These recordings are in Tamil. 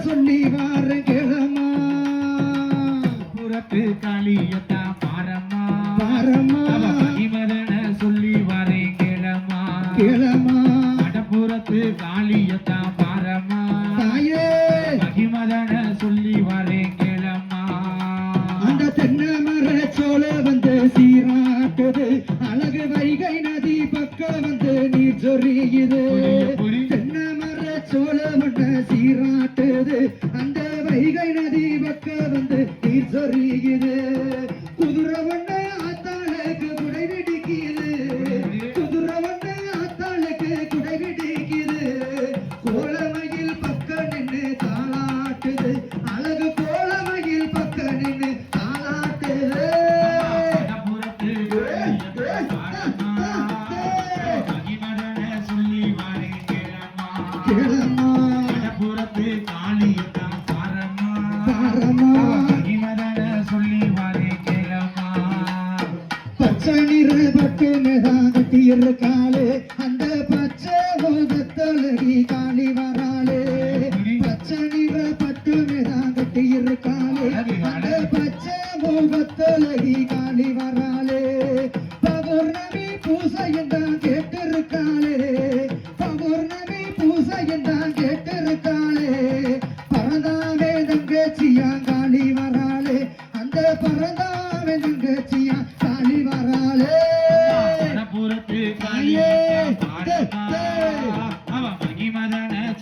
சொல்லி வாரு கிழமா. புறத்து காளியத்தா பாரம்மா. பாரம்மா. மதன சொல்லி வாரு கிழமா. கிழமா. அடப்புறத்து காளியத்தா பாரம்மா. தாய பச்சை நிற பட்டு மேதான் கட்டியிருக்காளே அந்த பச்சை முகத்தழகி காளி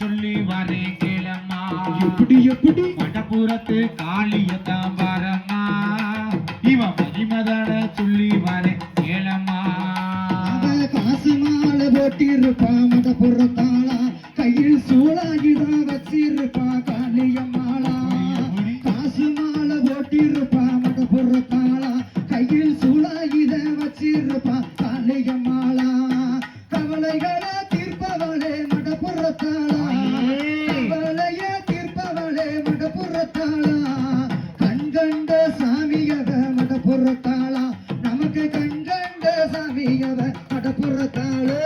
சொல்லி வரேன் கேளம்மா. எப்படி எப்படி? வடபுறத்து காளியத்தான் பாரம்மா இவ மகிமதன சொல்லி வரேன் கேளம்மா. காசு மாலை போட்டிருப்பா மட புறத்தாளா கையில் சூழாகிதான் வச்சிருப்பா காளியம்மாளா புறத்தாளா? கண்கண்ட சாமியவ மட புறத்தாளா? நமக்கு கண்கண்ட சாமியவ மட புறத்தாளே.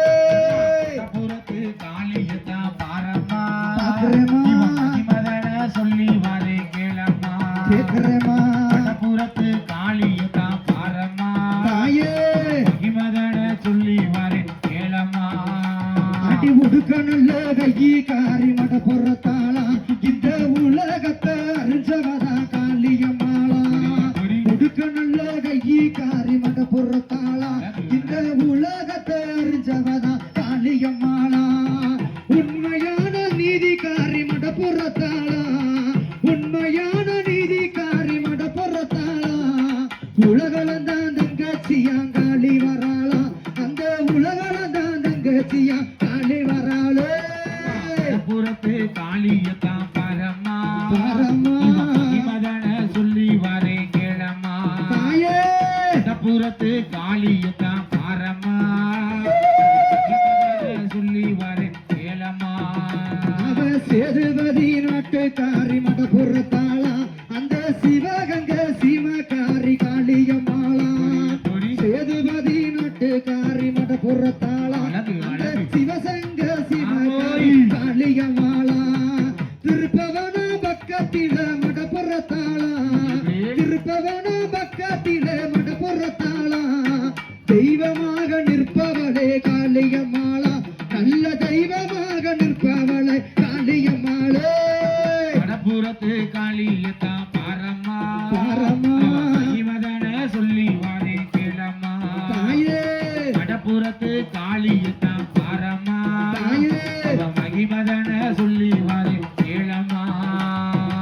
பாரம்மா. பாக்குறேம்மா. இவ மகிமதன சொல்லி வரேன் கேளம்மா. கேக்குறேம்மா. வடபுறத்து காளியத்தான் பாரம்மா. தாயே. மகிமதன சொல்லி வரேன் கேளம்மா. அடி உடுக்க நல்ல கையி காரி மட புறத்தாளா? இந்த காரி மட புறத்தாளா இந்த உலகத்தை அறிஞ்சவதா காளியம்மாளா புறத்து காளியத்தான் பாரமா சொல்லி வரேன் கேளம்மா. அவ சேதுபதி நாட்டுக்காரி மட புறத்தாளா அந்த சிவகங்க வடபுறத்து காளியத்தான் பாரம்மா. மகிமதன சொல்லி வரேன் கேளம்மா.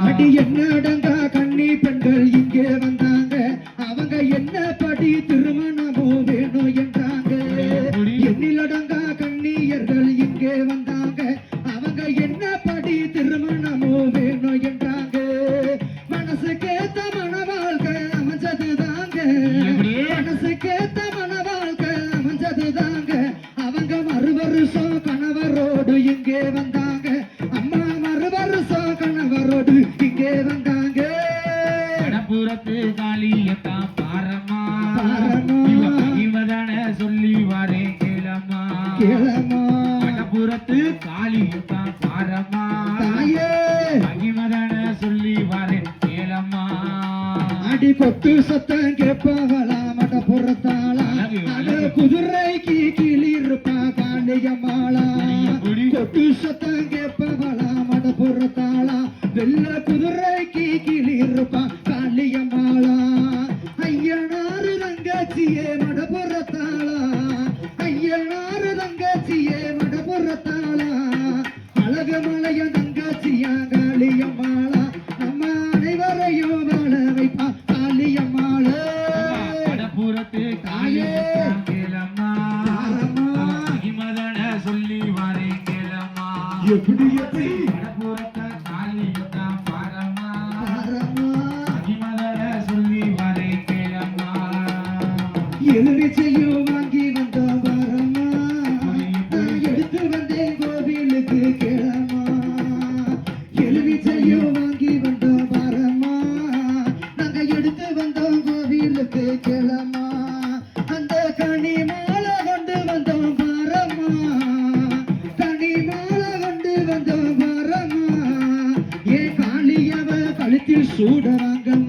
அடி என்னடங்கா கன்னி பெண்கள் இங்கே வந்தாங்க. அவங்க என்ன படி திருமணமோ கணவரோடு இங்கே வந்தாங்க வடபுறத்து காளியத்தான் பாரம்மா. பாரம்மா. இவ மகிமதன சொல்லி வரேன் கேளம்மா. கேளம்மா. வடபுறத்து காளியத்தான் பாரம்மா. தாயே. மகிமதன சொல்லி வரேன் கேளம்மா. அடி கொட்டு சத்தம் கேட்பவளா மட புறத்தாளா அது குதிரைக்கு கிளி இருப்பா காளியம்மாளா கொட்டு சத்தம் வாரம்மா நான் எடுத்து வந்தேன் கோவிலுக்கு கிழமா எலுமிச்சையும் வாங்கி చూడరాగం